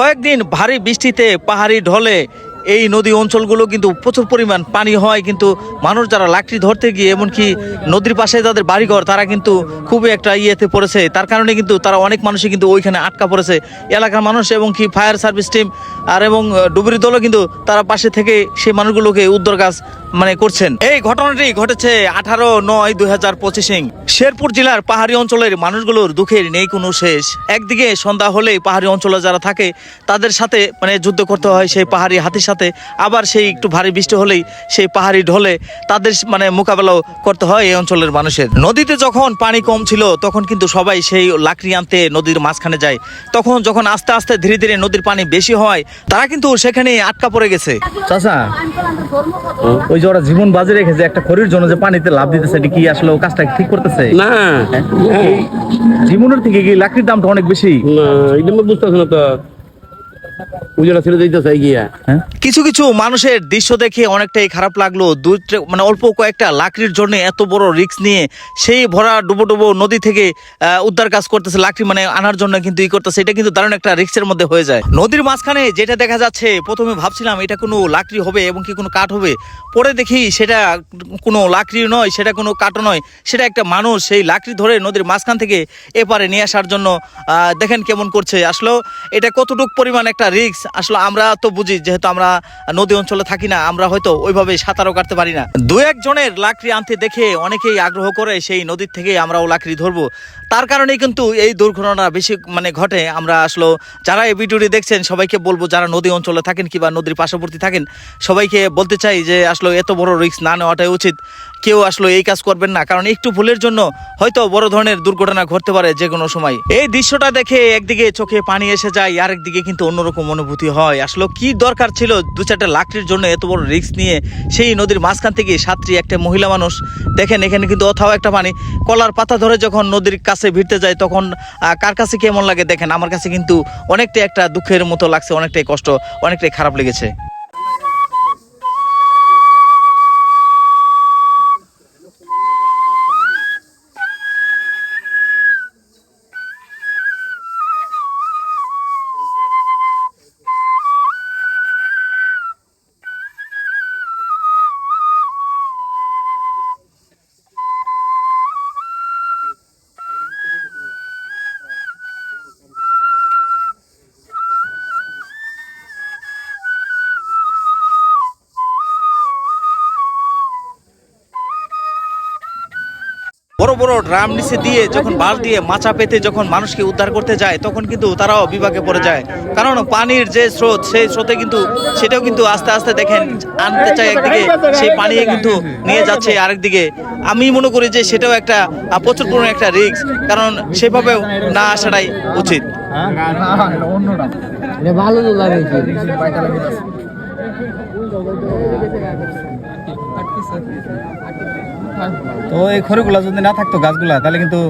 কয়েকদিন ভারী বৃষ্টিতে পাহাড়ি ঢলে এই নদী অঞ্চলগুলো কিন্তু প্রচুর পরিমাণ পানি হয়, কিন্তু মানুষ যারা লাকড়ি ধরতে গিয়ে, এমনকি নদীর পাশে যাদের বাড়িঘর, তারা কিন্তু খুবই একটা ইয়েতে পড়েছে। তার কারণে কিন্তু তারা অনেক মানুষই কিন্তু ওইখানে আটকা পড়েছে। এলাকার মানুষ এবং কি ফায়ার সার্ভিস টিম আর এবং ডুবুরি দলও কিন্তু তারা পাশে থেকে সেই মানুষগুলোকে উদ্ধার কাজ মানে করছেন। এই ঘটনাটি ঘটেছে আঠারো নয় দুই হাজার পঁচিশে। শেরপুর জেলার পাহাড়ি অঞ্চলের মানুষগুলোর দুঃখের নেই কোনো শেষ। একদিকে সন্ধ্যা হলেই পাহাড়ি অঞ্চলে যারা থাকে, তাদের সাথে মানে যুদ্ধ করতে হয় সেই পাহাড়ি হাতির সাথে। আবার সেই একটু ভারী বৃষ্টি হলেই সেই পাহাড়ি ঢলে তাদের মানে মোকাবেলাও করতে হয় এই অঞ্চলের মানুষের। নদীতে যখন পানি কম ছিল তখন কিন্তু সবাই সেই লাকড়ি আনতে নদীর মাঝখানে যায়। তখন যখন আস্তে আস্তে ধীরে ধীরে নদীর পানি বেশি হয় তারা কিন্তু সেখানে আটকা পড়ে গেছে। চাচা ওই যে ওরা জীবন বাজে রেখেছে একটা খড়ির জন্য যে পানিতে লাভ দিতেছে এটা কি আসলে ও কাজটা ঠিক করতেছে? না। জীবনের থেকে কি লাকড়ির দামটা অনেক বেশি? না এটা বুঝতেছি না তো। ছেড়ে গিয়া। হ্যাঁ? কিছু কিছু মানুষের দৃশ্য দেখে অনেকটাই খারাপ লাগল। দু মানে অল্প কয়েকটা লাকড়ির জন্য এত বড় রিস্ক নিয়ে সেই ভরা ডুবো ডুবো নদী থেকে উদ্ধার কাজ করতেছে লাকড়ি মানে আনার জন্য কিন্তু ই করতেছে। এটা কিন্তু দারুণ একটা রিস্কের মধ্যে হয়ে যায়। নদীর মাঝখানে যেটা দেখা যাচ্ছে প্রথমে ভাবছিলাম এটা কোনো লাকড়ি হবে এবং কি কোনো কাঠ হবে। পরে দেখি সেটা কোনো লাকড়ি নয় সেটা কোনো কাঠও নয়। সেটা একটা মানুষ সেই লাকড়ি ধরে নদীর মাঝখান থেকে এপারে নিয়ে আসার জন্য আহ, দেখেন কেমন করছে। আসলে এটা কতটুকু পরিমাণ একটা রিস্ক, আসলে আমরা তো বুঝি, যেহেতু আমরা নদী অঞ্চলে থাকি না, আমরা হয়তো ওইভাবে সাঁতারও কাটতে পারি না। দু একজনের লাকড়ি আনতে দেখে অনেকেই আগ্রহ করে সেই নদীর থেকে আমরাও লাকড়ি ধরবো। তার কারণেই কিন্তু এই দুর্ঘটনা বেশি মানে ঘটে। আমরা আসলে যারা এই ভিডিওটি দেখছেন, সবাইকে বলব, যারা নদী অঞ্চলে থাকেন কিংবা নদীর পার্শ্ববর্তী থাকেন, সবাইকে বলতে চাই যে আসলে এত বড় রিক্স না নেওয়াটাই উচিত। কেউ আসলো এই কাজ করবেন না, কারণ একটু ভুলের জন্য হয়তো বড় ধরনের দুর্ঘটনা ঘটতে পারে যে কোনো সময়। এই দৃশ্যটা দেখে একদিকে চোখে পানি এসে যায় আর একদিকে কিন্তু অন্যরকম অনুভূতি হয়। আসলে কি দরকার ছিল দু চারটা লাকড়ির জন্য এত বড় রিস্ক নিয়ে? সেই নদীর মাঝখান থেকে সাতটি একটা মহিলা মানুষ দেখেন, এখানে কিন্তু অথাও একটা পানি। কলার পাতা ধরে যখন নদীর কাছে ভিড়তে যায় তখন কার কাছে কেমন লাগে দেখেন? আমার কাছে কিন্তু অনেকটাই একটা দুঃখের মতো লাগছে, অনেকটাই কষ্ট, অনেকটাই খারাপ লেগেছে। বড় বড় ড্রাম নিচে দিয়ে যখন বাঁশ দিয়ে মাচা পেতে যখন মানুষকে উদ্ধার করতে যায় তখন কিন্তু তারাও বিভাগে পড়ে যায় কারণ পানির যে স্রোত সেই স্রোতে কিন্তু সেটাও কিন্তু আস্তে আস্তে দেখেন আনতে চায় একদিকে সেই পানি কিন্তু নিয়ে যাচ্ছে আরেকদিকে আমি মনে করি যে সেটাও একটা প্রচুর পরিমাণে একটা রিস্ক কারণ সেভাবেও না আসাটাই উচিত তো এই খড়িগুলা যদি না থাকতো গাছগুলা তাহলে কিন্তু